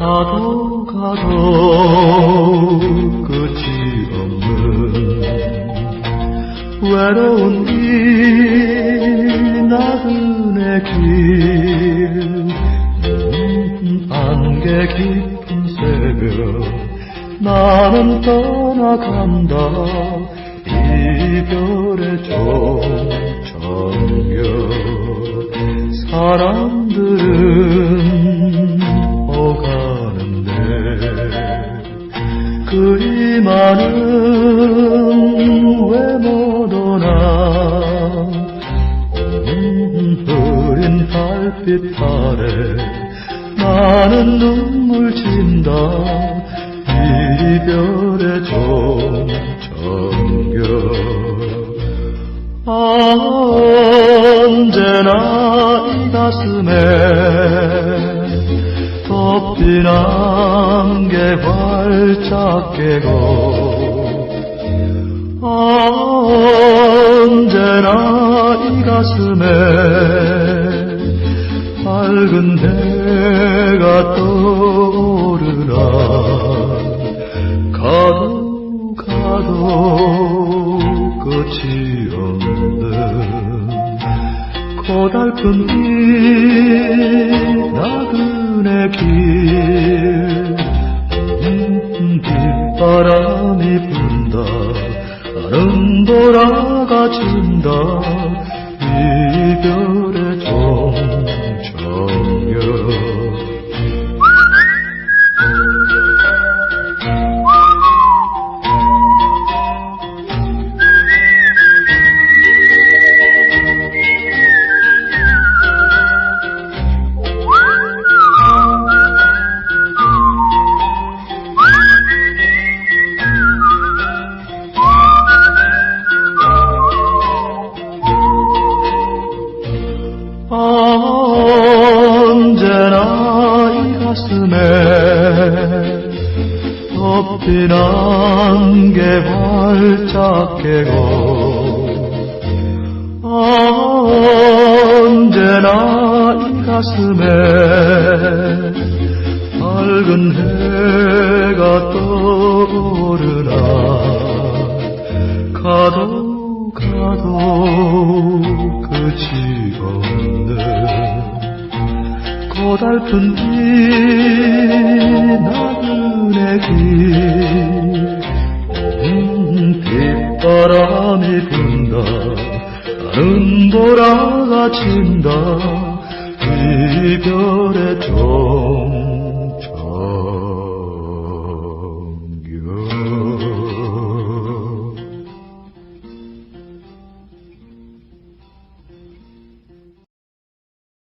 가도 가도 끝이 없는 외로운 이 나그네 길. 안개 깊은 새벽 나는 떠나간다. 이별의 종전결. 사람들은 그리 많은 오나 음, 흐린 달빛 아래 나는 눈물 진다. 이별의 종정겨 언제나 이 가슴에 활짝 깨고 언제나 이 가슴에 밝은 해가 떠오르나 가도 가도 끝이 없는 고달픈 길 나그네 길. 음, 빗 바람이 분다. 나는 돌아가진다. 이별의 가슴에 덮인 안개 활짝 깨고 언제나 이 가슴에 밝은 해가 떠오르나 가도 가도 끝이 없는 고달픈 길 나그네 길. 음, 빗바람이 분다. 나는 돌아가친다. 이별의 종